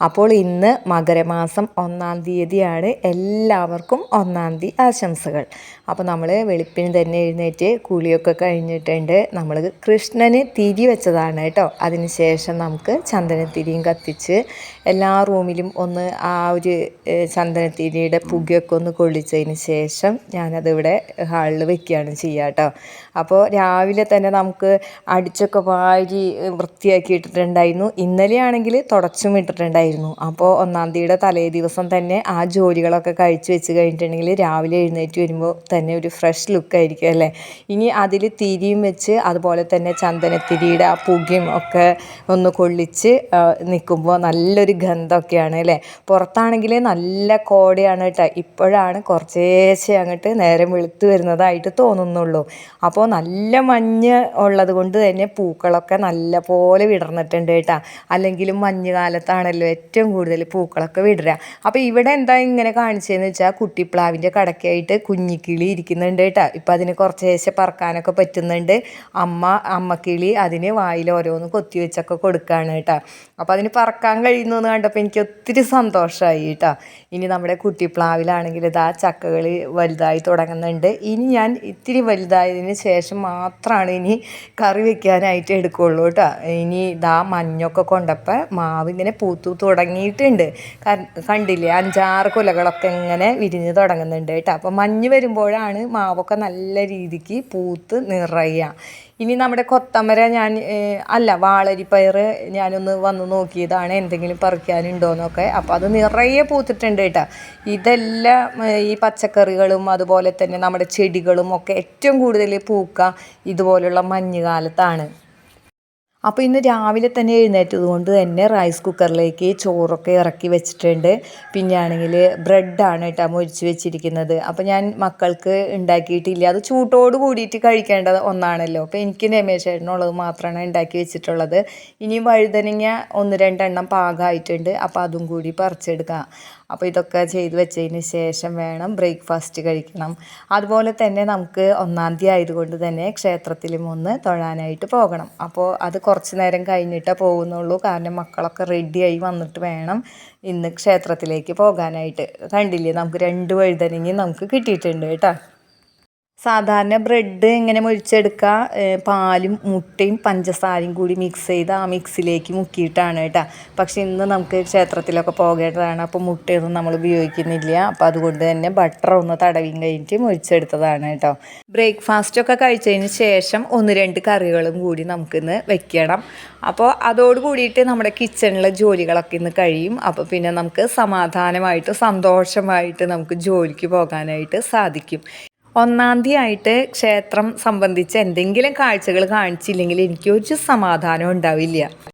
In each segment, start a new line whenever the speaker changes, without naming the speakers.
അപ്പോൾ ഇന്ന് മകരമാസം ഒന്നാം തീയതിയാണ് എല്ലാവർക്കും ഒന്നാം തീയതി ആശംസകൾ. അപ്പോൾ നമ്മൾ വെളുപ്പിന് തന്നെ എഴുന്നേറ്റ് കുളിയൊക്കെ കഴിഞ്ഞിട്ടുണ്ട്. നമ്മൾ കൃഷ്ണന് തിരി വെച്ചതാണ് കേട്ടോ. അതിനുശേഷം നമുക്ക് ചന്ദനത്തിരിയും കത്തിച്ച് എല്ലാ റൂമിലും ഒന്ന് ആ ഒരു ചന്ദനത്തിരിയുടെ പുകയൊക്കെ ഒന്ന് കൊള്ളിച്ചതിന് ശേഷം ഞാനതിവിടെ ഹാളിൽ വെക്കുകയാണ് ചെയ്യുക കേട്ടോ. അപ്പോൾ രാവിലെ തന്നെ നമുക്ക് അടിച്ചൊക്കെ വാരി വൃത്തിയാക്കി ഇട്ടിട്ടുണ്ടായിരുന്നു. ഇന്നലെയാണെങ്കിൽ തുടച്ചും ഇട്ടിട്ടുണ്ടായിരുന്നു. അപ്പോൾ ഒന്നാം തീയതിയുടെ തലേ ദിവസം തന്നെ ആ ജോലികളൊക്കെ കഴിച്ച് വെച്ച് കഴിഞ്ഞിട്ടുണ്ടെങ്കിൽ രാവിലെ എഴുന്നേറ്റ് വരുമ്പോൾ തന്നെ ഒരു ഫ്രഷ് ലുക്ക് ആയിരിക്കും അല്ലേ? ഇനി അതിൽ തിരിയും വെച്ച് അതുപോലെ തന്നെ ചന്ദനത്തിരിയുടെ ആ പുകയും ഒക്കെ ഒന്ന് കൊള്ളിച്ച് നിൽക്കുമ്പോൾ നല്ലൊരു ഗന്ധമൊക്കെയാണ് അല്ലേ? പുറത്താണെങ്കിൽ നല്ല കോടയാണ് കേട്ടോ ഇപ്പോഴാണ് കുറച്ചേശ്ശെ അങ്ങോട്ട് നേരം വെളുത്ത് വരുന്നതായിട്ട് തോന്നുന്നുള്ളൂ. അപ്പോൾ നല്ല മഞ്ഞ് ഉള്ളത് കൊണ്ട് തന്നെ പൂക്കളൊക്കെ നല്ല പോലെ വിടർന്നിട്ടുണ്ട് കേട്ടോ. അല്ലെങ്കിലും മഞ്ഞ് കാലത്താണല്ലോ ഏറ്റവും കൂടുതൽ പൂക്കളൊക്കെ വിടരുക അപ്പോൾ ഇവിടെ എന്താ ഇങ്ങനെ കാണിച്ചതെന്ന് വെച്ചാൽ കുട്ടിപ്ലാവിന്റെ കടക്കായിട്ട് കുഞ്ഞിക്കിളി ഇരിക്കുന്നുണ്ട് കേട്ടോ. ഇപ്പം അതിന് കുറച്ച് ശേഷം പറക്കാനൊക്കെ പറ്റുന്നുണ്ട്. അമ്മ അമ്മക്കിളി അതിന് വായിൽ ഓരോന്ന് കൊത്തി വെച്ചൊക്കെ കൊടുക്കുകയാണ് കേട്ടോ. അപ്പോൾ അതിന് പറക്കാൻ കഴിയുന്നു എന്ന് കണ്ടപ്പോൾ എനിക്ക് ഒത്തിരി സന്തോഷമായി കേട്ടോ. ഇനി നമ്മുടെ കുട്ടിപ്ലാവിലാണെങ്കിൽ ഇതാ ചക്കകൾ വലുതായി തുടങ്ങുന്നുണ്ട്. ഇനി ഞാൻ ഇത്തിരി വലുതായതിന് ശേഷം മാത്രമാണ് ഇനി കറി വെക്കാനായിട്ട് എടുക്കുകയുള്ളൂ കേട്ടോ. ഇനി ഇതാ മഞ്ഞൊക്കെ കൊണ്ടപ്പോൾ മാവ് ഇങ്ങനെ പൂത്തു തുടങ്ങിയിട്ടുണ്ട്. കണ്ടില്ലേ? അഞ്ചാറ് കുലകളൊക്കെ ഇങ്ങനെ വിരിഞ്ഞ് തുടങ്ങുന്നുണ്ട് കേട്ടോ. അപ്പോൾ മഞ്ഞ് വരുമ്പോഴാണ് മാവൊക്കെ നല്ല രീതിക്ക് പൂത്ത് നിറയുക. ഇനി നമ്മുടെ കൊത്തമര ഞാൻ അല്ല വാളരിപ്പയർ ഞാനൊന്ന് വന്ന് നോക്കിയതാണ് എന്തെങ്കിലും പറിക്കാനുണ്ടോയെന്നൊക്കെ അപ്പോൾ അത് നിറയെ പൂത്തിട്ടുണ്ട് കേട്ടോ. ഇതെല്ലാം ഈ പച്ചക്കറികളും അതുപോലെ തന്നെ നമ്മുടെ ചെടികളും ഒക്കെ ഏറ്റവും കൂടുതൽ പൂക്കുക ഇതുപോലുള്ള മഞ്ഞുകാലത്താണ്. അപ്പോൾ ഇന്ന് രാവിലെ തന്നെ എഴുന്നേറ്റത് കൊണ്ട് തന്നെ റൈസ് കുക്കറിലേക്ക് ചോറൊക്കെ ഇറക്കി വെച്ചിട്ടുണ്ട്. പിന്നെ ആണെങ്കിൽ ബ്രെഡാണ് കേട്ടോ മൊരിച്ച് വെച്ചിരിക്കുന്നത്. അപ്പോൾ ഞാൻ മക്കൾക്ക് ഉണ്ടാക്കിയിട്ടില്ല. അത് ചൂട്ടോട് കൂടിയിട്ട് കഴിക്കേണ്ട ഒന്നാണല്ലോ. അപ്പോൾ എനിക്ക് രമേശേട്ടനുള്ളത് മാത്രമാണ് ഉണ്ടാക്കി വെച്ചിട്ടുള്ളത്. ഇനി വഴുതനങ്ങ ഒന്ന് രണ്ടെണ്ണം പാകമായിട്ടുണ്ട്. അപ്പോൾ അതും കൂടി പറിച്ചെടുക്കാം. അപ്പോൾ ഇതൊക്കെ ചെയ്തു വെച്ചതിന് ശേഷം വേണം ബ്രേക്ക്ഫാസ്റ്റ് കഴിക്കണം. അതുപോലെ തന്നെ നമുക്ക് ഒന്നാം തീയതി ആയതുകൊണ്ട് തന്നെ ക്ഷേത്രത്തിലും ഒന്ന് തൊഴാനായിട്ട് പോകണം. അപ്പോൾ അത് കുറച്ച് നേരം കഴിഞ്ഞിട്ടേ പോകുന്നുള്ളൂ. കാരണം മക്കളൊക്കെ റെഡിയായി വന്നിട്ട് വേണം ഇന്ന് ക്ഷേത്രത്തിലേക്ക് പോകാനായിട്ട്. കണ്ടില്ലേ? നമുക്ക് രണ്ട് വഴുതനങ്ങി നമുക്ക് കിട്ടിയിട്ടുണ്ട് കേട്ടോ. സാധാരണ ബ്രെഡ് ഇങ്ങനെ മുഴിച്ചെടുക്കുക പാലും മുട്ടയും പഞ്ചസാരയും കൂടി മിക്സ് ചെയ്ത് ആ മിക്സിലേക്ക് മുക്കിയിട്ടാണ് കേട്ടോ. പക്ഷേ ഇന്ന് നമുക്ക് ക്ഷേത്രത്തിലൊക്കെ പോകേണ്ടതാണ്. അപ്പോൾ മുട്ടയൊന്നും നമ്മൾ ഉപയോഗിക്കുന്നില്ല. അപ്പോൾ അതുകൊണ്ട് തന്നെ ബട്ടർ ഒന്ന് തടവിയും കഴിഞ്ഞിട്ട് മുഴിച്ചെടുത്തതാണ് കേട്ടോ. ബ്രേക്ക്ഫാസ്റ്റൊക്കെ കഴിച്ചതിന് ശേഷം ഒന്ന് രണ്ട് കറികളും കൂടി നമുക്കിന്ന് വെക്കണം. അപ്പോൾ അതോട് കൂടിയിട്ട് നമ്മുടെ കിച്ചണിലെ ജോലികളൊക്കെ ഇന്ന് കഴിയും. അപ്പോൾ പിന്നെ നമുക്ക് സമാധാനമായിട്ട് സന്തോഷമായിട്ട് നമുക്ക് ജോലിക്ക് പോകാനായിട്ട് സാധിക്കും. ഒന്നാം തീയതി ആയിട്ട് ക്ഷേത്രം സംബന്ധിച്ച് എന്തെങ്കിലും കാഴ്ചകൾ കാണിച്ചില്ലെങ്കിൽ എനിക്ക് ഒരു സമാധാനം ഉണ്ടാവില്ല.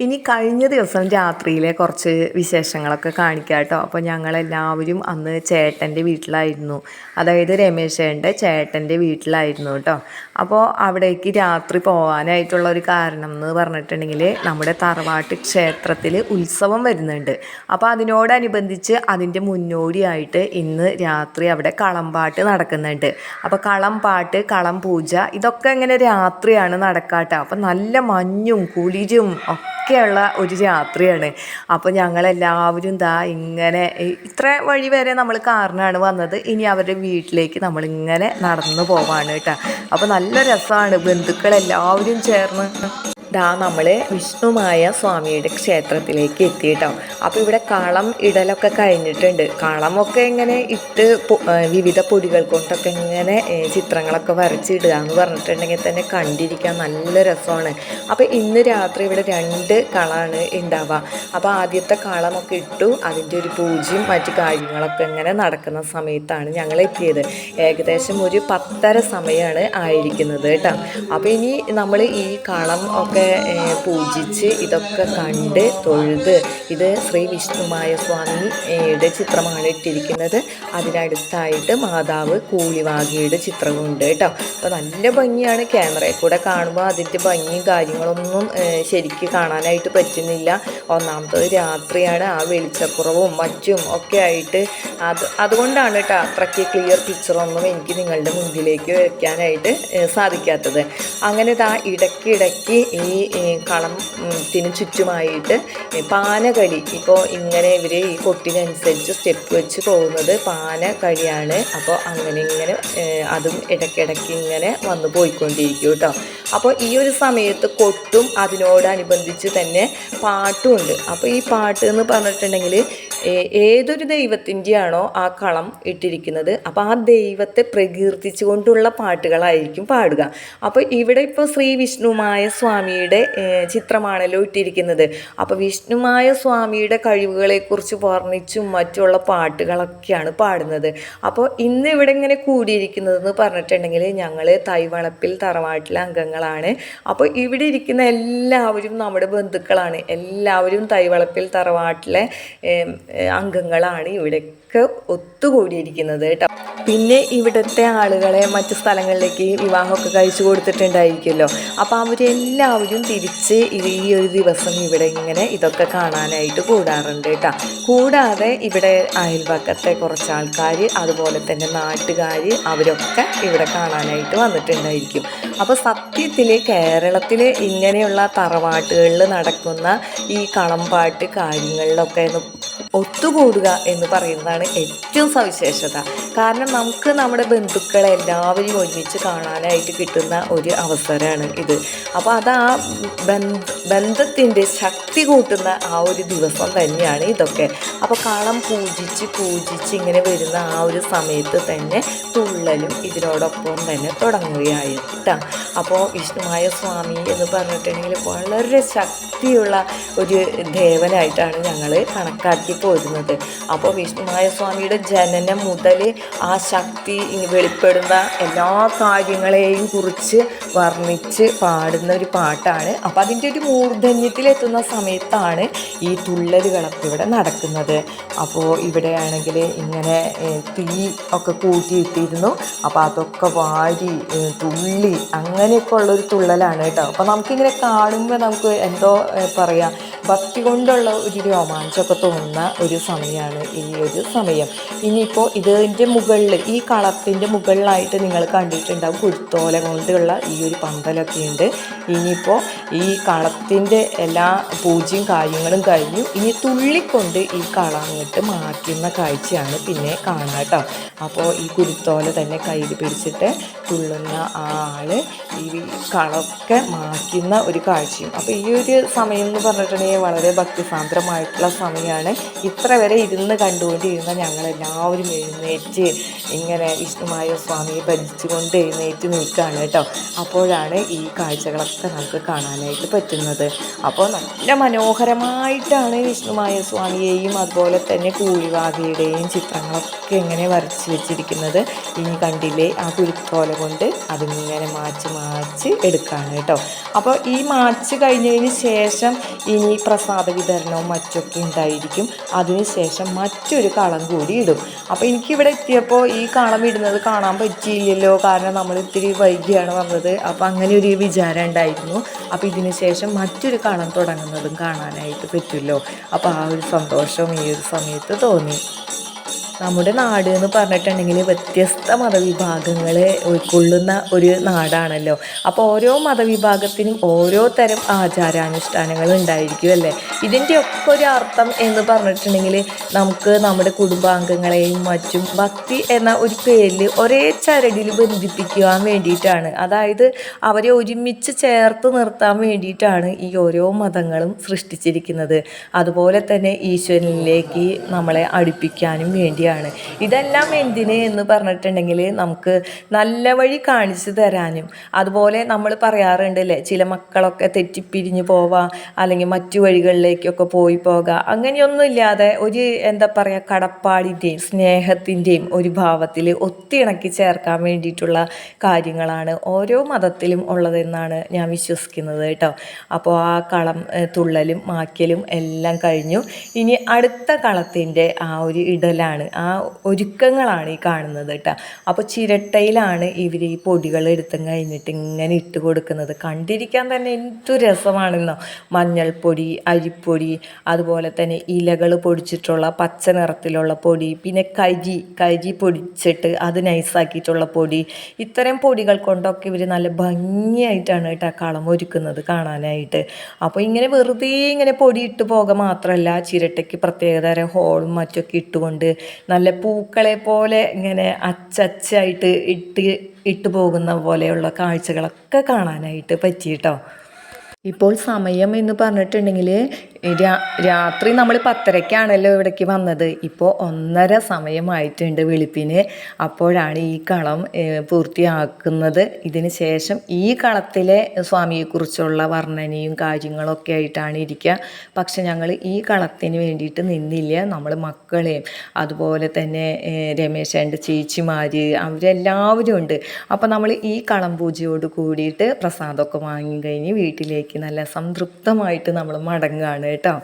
ഇനി കഴിഞ്ഞ ദിവസം രാത്രിയിലെ കുറച്ച് വിശേഷങ്ങളൊക്കെ കാണിക്കാം കേട്ടോ. അപ്പോൾ ഞങ്ങളെല്ലാവരും അന്ന് ചേട്ടന്റെ വീട്ടിലായിരുന്നു. അതായത് രമേശേന്റെ ചേട്ടന്റെ വീട്ടിലായിരുന്നു കേട്ടോ. അപ്പോൾ അവിടേക്ക് രാത്രി പോകാനായിട്ടുള്ള ഒരു കാരണം എന്ന് പറഞ്ഞിട്ടുണ്ടെങ്കിൽ നമ്മുടെ തറവാട്ട് ക്ഷേത്രത്തിൽ ഉത്സവം വരുന്നുണ്ട്. അപ്പോൾ അതിനോടനുബന്ധിച്ച് അതിന്റെ മുന്നോടിയായിട്ട് ഇന്ന് രാത്രി അവിടെ കളംപാട്ട് നടക്കുന്നുണ്ട്. അപ്പോൾ കളംപാട്ട് കളം പൂജ ഇതൊക്കെ ഇങ്ങനെ രാത്രിയാണ് നടക്കാട്ടോ. അപ്പോൾ നല്ല മഞ്ഞും കുളിരും ഒക്കെയുള്ള ഒരു രാത്രിയാണ് അപ്പോൾ ഞങ്ങളെല്ലാവരും ദാ ഇങ്ങനെ ഇത്ര വഴി വരെ നമ്മൾ കാറിനാണ് വന്നത്. ഇനി അവരുടെ വീട്ടിലേക്ക് നമ്മളിങ്ങനെ നടന്നു പോവാണ് കേട്ടോ. അപ്പോൾ നല്ല രസമാണ് ബന്ധുക്കളെല്ലാവരും ചേർന്ന്. ദാ നമ്മൾ വിഷ്ണുമായ സ്വാമിയുടെ ക്ഷേത്രത്തിലേക്ക് എത്തിയിട്ടോ. അപ്പോൾ ഇവിടെ കളം ഇടലൊക്കെ കഴിഞ്ഞിട്ടുണ്ട്. കളമൊക്കെ എങ്ങനെ ഇട്ട് വിവിധ പൊടികൾ കൊണ്ടൊക്കെ ഇങ്ങനെ ചിത്രങ്ങളൊക്കെ വരച്ചിടുക എന്ന് പറഞ്ഞിട്ടുണ്ടെങ്കിൽ തന്നെ കണ്ടിരിക്കാൻ നല്ല രസമാണ്. അപ്പോൾ ഇന്ന് രാത്രി ഇവിടെ രണ്ട് കളമാണ് ഉണ്ടാവുക അപ്പോൾ ആദ്യത്തെ കളമൊക്കെ ഇട്ടു. അതിന്റെ ഒരു പൂജയും മറ്റു കാര്യങ്ങളൊക്കെ ഇങ്ങനെ നടക്കുന്ന സമയത്താണ് ഞങ്ങൾ എത്തിയത്. ഏകദേശം ഒരു പത്തര സമയമാണ് ആയിരിക്കുന്നത് കേട്ടോ. അപ്പോൾ ഇനി നമ്മൾ ഈ കളം ഒക്കെ പൂജിച്ച് ഇതൊക്കെ കണ്ട് തൊഴുത് ഇത് ശ്രീ വിഷ്ണുമായ സ്വാമിയുടെ ചിത്രമാണ് ഇട്ടിരിക്കുന്നത്. അതിനടുത്തായിട്ട് മാതാവ് കൂലിവാകിയുടെ ചിത്രമുണ്ട് കേട്ടോ. അപ്പോൾ നല്ല ഭംഗിയാണ് ക്യാമറയിൽ കൂടെ കാണുമ്പോൾ അതിന്റെ ഭംഗിയും കാര്യങ്ങളൊന്നും ശരിക്ക് കാണാനായിട്ട് പറ്റുന്നില്ല. ഒന്നാമത്തത് രാത്രിയാണ് ആ വെളിച്ചക്കുറവും മറ്റും ഒക്കെ ആയിട്ട് അത് അതുകൊണ്ടാണ് കേട്ടോ അത്രയ്ക്ക് ക്ലിയർ പിക്ചറൊന്നും എനിക്ക് നിങ്ങളുടെ മുമ്പിലേക്ക് വയ്ക്കാനായിട്ട് സാധിക്കാത്തത്. അങ്ങനെ ഇതാ ഇടയ്ക്കിടയ്ക്ക് ഈ ഏഹ്, കളത്തിന് ചുറ്റുമായിട്ട് പാനകളി ഇപ്പോൾ ഇങ്ങനെ ഇവർ ഈ കൊട്ടിനനുസരിച്ച് സ്റ്റെപ്പ് വെച്ച് പോകുന്നത് പാനകളിയാണ് അപ്പോൾ അങ്ങനെ ഇങ്ങനെ അതും ഇടയ്ക്കിടയ്ക്ക് ഇങ്ങനെ വന്നു പോയിക്കൊണ്ടിരിക്കും കേട്ടോ അപ്പോൾ ഈ ഒരു സമയത്ത് കൊട്ടും അതിനോടനുബന്ധിച്ച് തന്നെ പാട്ടുമുണ്ട് അപ്പോൾ ഈ പാട്ട് എന്ന് പറഞ്ഞിട്ടുണ്ടെങ്കിൽ ഏതൊരു ദൈവത്തിന്റെയാണോ ആ കളം ഇട്ടിരിക്കുന്നത് അപ്പോൾ ആ ദൈവത്തെ പ്രകീർത്തിച്ചുകൊണ്ടുള്ള പാട്ടുകളായിരിക്കും പാടുക. അപ്പോൾ ഇവിടെ ഇപ്പോൾ ശ്രീ വിഷ്ണുമായ സ്വാമിയുടെ ചിത്രമാണല്ലോ ഇട്ടിരിക്കുന്നത്. അപ്പോൾ വിഷ്ണുമായ സ്വാമിയുടെ കഴിവുകളെക്കുറിച്ച് വർണിച്ചും മറ്റുള്ള പാട്ടുകളൊക്കെയാണ് പാടുന്നത്. അപ്പോൾ ഇന്ന് ഇവിടെ ഇങ്ങനെ കൂടിയിരിക്കുന്നതെന്ന് പറഞ്ഞിട്ടുണ്ടെങ്കിൽ ഞങ്ങൾ തൈവളപ്പിൽ തറവാട്ടിലെ അംഗങ്ങളാണ്. അപ്പോൾ ഇവിടെ ഇരിക്കുന്ന എല്ലാവരും നമ്മുടെ ബന്ധുക്കളാണ്. എല്ലാവരും തൈവളപ്പിൽ തറവാട്ടിലെ അംഗങ്ങളാണ് ഇവിടെയൊക്കെ ഒത്തുകൂടിയിരിക്കുന്നത് കേട്ടോ. പിന്നെ ഇവിടുത്തെ ആളുകളെ മറ്റു സ്ഥലങ്ങളിലേക്ക് വിവാഹമൊക്കെ കഴിച്ചു കൊടുത്തിട്ടുണ്ടായിരിക്കുമല്ലോ. അപ്പോൾ അവരെല്ലാവരും തിരിച്ച് ഈ ഒരു ദിവസം ഇവിടെ ഇങ്ങനെ ഇതൊക്കെ കാണാനായിട്ട് കൂടാറുണ്ട് കേട്ടോ. കൂടാതെ ഇവിടെ അയൽവക്കത്തെ കുറച്ച് ആൾക്കാർ അതുപോലെ തന്നെ നാട്ടുകാർ അവരൊക്കെ ഇവിടെ കാണാനായിട്ട് വന്നിട്ടുണ്ടായിരിക്കും. അപ്പോൾ സത്യത്തിൽ കേരളത്തിൽ ഇങ്ങനെയുള്ള തറവാട്ടുകളിൽ നടക്കുന്ന ഈ കളമ്പാട്ട് കാര്യങ്ങളിലൊക്കെ ഒത്തുകൂടുക എന്ന് പറയുന്നതാണ് ഏറ്റവും സവിശേഷത. കാരണം നമുക്ക് നമ്മുടെ ബന്ധുക്കളെ എല്ലാവരും ഒരുമിച്ച് കാണാനായിട്ട് കിട്ടുന്ന ഒരു അവസരമാണ് ഇത്. അപ്പോൾ അത് ആ ബന്ധ ബന്ധത്തിന്റെ ശക്തി കൂട്ടുന്ന ആ ഒരു ദിവസം തന്നെയാണ് ഇതൊക്കെ. അപ്പോൾ കളം പൂജിച്ച് പൂജിച്ച് ഇങ്ങനെ വരുന്ന ആ ഒരു സമയത്ത് തന്നെ തുള്ളലും ഇതിനോടൊപ്പം തന്നെ തുടങ്ങുകയായിട്ടാണ്. അപ്പോൾ വിഷ്ണുമായ സ്വാമി എന്ന് പറഞ്ഞിട്ടുണ്ടെങ്കിൽ വളരെ ശക്തിയുള്ള ഒരു ദേവനായിട്ടാണ് ഞങ്ങൾ കണക്കാക്കി പോരുന്നത്. അപ്പോൾ വിഷ്ണുമായ സ്വാമിയുടെ ജനനം മുതൽ ആ ശക്തി വെളിപ്പെടുന്ന എല്ലാ കാര്യങ്ങളെയും കുറിച്ച് വർണിച്ച് പാടുന്ന ഒരു പാട്ടാണ്. അപ്പോൾ അതിന്റെ ഒരു മൂർധന്യത്തിലെത്തുന്ന സമയത്താണ് ഈ തുള്ളലുകളൊക്കെ ഇവിടെ നടക്കുന്നത്. അപ്പോൾ ഇവിടെയാണെങ്കിൽ ഇങ്ങനെ തീ ഒക്കെ കൂട്ടിയിട്ടിരുന്നു. അപ്പോൾ അതൊക്കെ വാരി തുള്ളി അങ്ങനെയൊക്കെ ഉള്ളൊരു തുള്ളലാണ് കേട്ടോ. അപ്പോൾ നമുക്കിങ്ങനെ കാണുമ്പോൾ നമുക്ക് എന്തോ ഏഹ്, പറയാ. ഭക്തി കൊണ്ടുള്ള ഒരു രോമാഞ്ചമൊക്കെ തോന്നുന്ന ഒരു സമയമാണ് ഈ ഒരു സമയം. ഇനിയിപ്പോൾ ഇതിന്റെ മുകളിൽ ഈ കളത്തിന്റെ മുകളിലായിട്ട് നിങ്ങൾ കണ്ടിട്ടുണ്ടാവും കുരുത്തോല കൊണ്ടുള്ള ഈ ഒരു പന്തലൊക്കെ ഉണ്ട് ഇനിയിപ്പോൾ ഈ കളത്തിന്റെ എല്ലാ പൂജയും കാര്യങ്ങളും കഴിഞ്ഞു. ഇനി തുള്ളിക്കൊണ്ട് ഈ കള അങ്ങോട്ട് മാറ്റുന്ന കാഴ്ചയാണ് പിന്നെ കാണാം കേട്ടോ അപ്പോൾ ഈ കുരുത്തോല തന്നെ കയ്യിൽ പിടിച്ചിട്ട് തുള്ളുന്ന ആ ആൾ ഈ കളമൊക്കെ മാറ്റുന്ന ഒരു കാഴ്ചയും. അപ്പോൾ ഈ ഒരു സമയം എന്ന് പറഞ്ഞിട്ടുണ്ടെങ്കിൽ വളരെ ഭക്തിസാന്ദ്രമായിട്ടുള്ള സമയമാണ്. ഇത്ര വരെ ഇരുന്ന് കണ്ടുകൊണ്ടിരുന്ന ഞങ്ങളെല്ലാവരും എഴുന്നേറ്റ് ഇങ്ങനെ വിഷ്ണുമായ സ്വാമിയെ ഭജിച്ചുകൊണ്ട് എഴുന്നേറ്റ് നിൽക്കുകയാണ് കേട്ടോ. അപ്പോഴാണ് ഈ കാഴ്ചകളൊക്കെ നമുക്ക് കാണാനായിട്ട് പറ്റുന്നത്. അപ്പോൾ നല്ല മനോഹരമായിട്ടാണ് വിഷ്ണുമായ സ്വാമിയെയും അതുപോലെ തന്നെ കൂഴിവാകയുടെയും ചിത്രങ്ങളൊക്കെ ഇങ്ങനെ വരച്ച് വെച്ചിരിക്കുന്നത്. ഇനി കണ്ടില്ലേ ആ കുരുത്തോല കൊണ്ട് അതിങ്ങനെ മാച്ച് മാച്ച് എടുക്കുകയാണ് കേട്ടോ. അപ്പോൾ ഈ മാച്ച് കഴിഞ്ഞതിന് ശേഷം ഇനി പ്രസാദ വിതരണവും മറ്റൊക്കെ ഉണ്ടായിരിക്കും. അതിനുശേഷം മറ്റൊരു കളം കൂടി ഇടും. അപ്പോൾ എനിക്കിവിടെ എത്തിയപ്പോൾ ഈ കളം ഇടുന്നത് കാണാൻ പറ്റിയില്ലല്ലോ. കാരണം നമ്മൾ ഇത്തിരി വൈകിയാണ് വന്നത്. അപ്പോൾ അങ്ങനെ ഒരു വിചാരം ഉണ്ടായിരുന്നു. അപ്പോൾ ഇതിന് ശേഷം മറ്റൊരു കളം തുടങ്ങുന്നതും കാണാനായിട്ട് പറ്റുമല്ലോ. അപ്പോൾ ആ ഒരു സന്തോഷം ഈ ഒരു സമയത്ത് തോന്നി. നമ്മുടെ നാട് എന്ന് പറഞ്ഞിട്ടുണ്ടെങ്കിൽ വ്യത്യസ്ത മതവിഭാഗങ്ങളെ ഉൾക്കൊള്ളുന്ന ഒരു നാടാണല്ലോ. അപ്പോൾ ഓരോ മതവിഭാഗത്തിനും ഓരോ തരം ആചാരാനുഷ്ഠാനങ്ങൾ ഉണ്ടായിരിക്കും അല്ലേ? ഇതിന്റെ ഒക്കെ ഒരു അർത്ഥം എന്ന് പറഞ്ഞിട്ടുണ്ടെങ്കിൽ നമുക്ക് നമ്മുടെ കുടുംബാംഗങ്ങളെയും മറ്റും ഭക്തി എന്ന ഒരു പേരിൽ ഒരേ ചരടിൽ ബന്ധിപ്പിക്കുവാൻ വേണ്ടിയിട്ടാണ്. അതായത് അവരെ ഒരുമിച്ച് ചേർത്ത് നിർത്താൻ വേണ്ടിയിട്ടാണ് ഈ ഓരോ മതങ്ങളും സൃഷ്ടിച്ചിരിക്കുന്നത്. അതുപോലെ തന്നെ ഈശ്വരനിലേക്ക് നമ്മളെ അടുപ്പിക്കാനും വേണ്ടിയാണ് ചെയ്യുകയാണ്. ഇതെല്ലാം എന്തിന് എന്ന് പറഞ്ഞിട്ടുണ്ടെങ്കിൽ നമുക്ക് നല്ല വഴി കാണിച്ചു തരാനും. അതുപോലെ നമ്മൾ പറയാറുണ്ട് അല്ലേ ചില മക്കളൊക്കെ തെറ്റിപ്പിരിഞ്ഞു പോവാ അല്ലെങ്കിൽ മറ്റു വഴികളിലേക്കൊക്കെ പോയി പോകാം. അങ്ങനെയൊന്നും ഇല്ലാതെ ഒരു എന്താ പറയുക കടപ്പാടിന്റെയും സ്നേഹത്തിന്റെയും ഒരു ഭാവത്തിൽ ഒത്തിണക്കി ചേർക്കാൻ വേണ്ടിയിട്ടുള്ള കാര്യങ്ങളാണ് ഓരോ മതത്തിലും ഉള്ളതെന്നാണ് ഞാൻ വിശ്വസിക്കുന്നത് കേട്ടോ. അപ്പോൾ ആ കളം തുള്ളലും മാക്കലും എല്ലാം കഴിഞ്ഞു. ഇനി അടുത്ത കളത്തിന്റെ ആ ഒരു ഇടലാണ് ആ ഒരുക്കങ്ങളാണ് ഈ കാണുന്നത് കേട്ടോ അപ്പോൾ ചിരട്ടയിലാണ് ഇവർ ഈ പൊടികൾ എടുത്തും കഴിഞ്ഞിട്ട് ഇങ്ങനെ ഇട്ട് കൊടുക്കുന്നത്. കണ്ടിരിക്കാൻ തന്നെ എന്തു രസമാണെന്നോ. മഞ്ഞൾപ്പൊടി അരിപ്പൊടി അതുപോലെ തന്നെ ഇലകൾ പൊടിച്ചിട്ടുള്ള പച്ച നിറത്തിലുള്ള പൊടി പിന്നെ കരി കരി പൊടിച്ചിട്ട് അത് നൈസാക്കിയിട്ടുള്ള പൊടി. ഇത്തരം പൊടികൾ കൊണ്ടൊക്കെ ഇവർ നല്ല ഭംഗിയായിട്ടാണ് കേട്ടോ കളം ഒരുക്കുന്നത് കാണാനായിട്ട്. അപ്പോൾ ഇങ്ങനെ വെറുതെ ഇങ്ങനെ പൊടി ഇട്ട് പോകുക മാത്രമല്ല ചിരട്ടയ്ക്ക് പ്രത്യേകതരം ഹോളും മറ്റൊക്കെ ഇട്ടുകൊണ്ട് നല്ല പൂക്കളെ പോലെ ഇങ്ങനെ അച്ചച്ചായിട്ട് ഇട്ട് ഇട്ടു പോകുന്ന പോലെയുള്ള കാഴ്ചകളൊക്കെ കാണാനായിട്ട് പറ്റിയിട്ടോ? ഇപ്പോൾ സമയം എന്ന് പറഞ്ഞിട്ടുണ്ടെങ്കിൽ രാത്രി നമ്മൾ പത്തരയ്ക്കാണല്ലോ ഇവിടേക്ക് വന്നത്. ഇപ്പോൾ ഒന്നര സമയമായിട്ടുണ്ട് വെളുപ്പിന്. അപ്പോഴാണ് ഈ കളം പൂർത്തിയാക്കുന്നത്. ഇതിന് ശേഷം ഈ കളത്തിലെ സ്വാമിയെക്കുറിച്ചുള്ള വർണനയും കാര്യങ്ങളൊക്കെ ആയിട്ടാണ് ഇരിക്കുക പക്ഷെ ഞങ്ങൾ ഈ കളത്തിന് വേണ്ടിയിട്ട് നിന്നില്ല. നമ്മൾ മക്കളെയും അതുപോലെ തന്നെ രമേശന്റെ ചേച്ചിമാർ അവരെല്ലാവരും ഉണ്ട്. അപ്പോൾ നമ്മൾ ഈ കളം പൂജയോട് കൂടിയിട്ട് പ്രസാദമൊക്കെ വാങ്ങി കഴിഞ്ഞ് വീട്ടിലേക്ക് നല്ല സംതൃപ്തമായിട്ട് നമ്മൾ മടങ്ങുകയാണ് കേട്ടോ.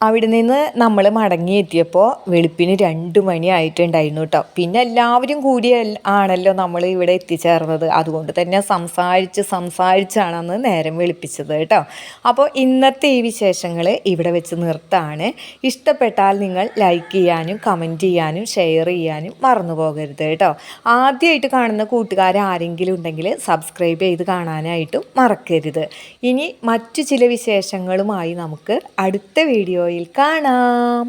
അവിടെ നിന്ന് നമ്മൾ മടങ്ങിയെത്തിയപ്പോൾ വെളുപ്പിന് രണ്ട് മണി ആയിട്ടുണ്ടായിരുന്നു കേട്ടോ പിന്നെ എല്ലാവരും കൂടി ആണല്ലോ നമ്മൾ ഇവിടെ എത്തിച്ചേർന്നത്. അതുകൊണ്ട് തന്നെ സംസാരിച്ച് സംസാരിച്ചാണ് അന്ന് നേരം വെളുപ്പിച്ചത് കേട്ടോ അപ്പോൾ ഇന്നത്തെ ഈ വിശേഷങ്ങൾ ഇവിടെ വെച്ച് നിർത്താണ്. ഇഷ്ടപ്പെട്ടാൽ നിങ്ങൾ ലൈക്ക് ചെയ്യാനും കമന്റ് ചെയ്യാനും ഷെയർ ചെയ്യാനും മറന്നു പോകരുത് കേട്ടോ ആദ്യമായിട്ട് കാണുന്ന കൂട്ടുകാർ ആരെങ്കിലും ഉണ്ടെങ്കിൽ സബ്സ്ക്രൈബ് ചെയ്ത് കാണാനായിട്ടും മറക്കരുത്. ഇനി മറ്റു ചില വിശേഷങ്ങളുമായി നമുക്ക് അടുത്ത വീഡിയോയിൽ കാണാം.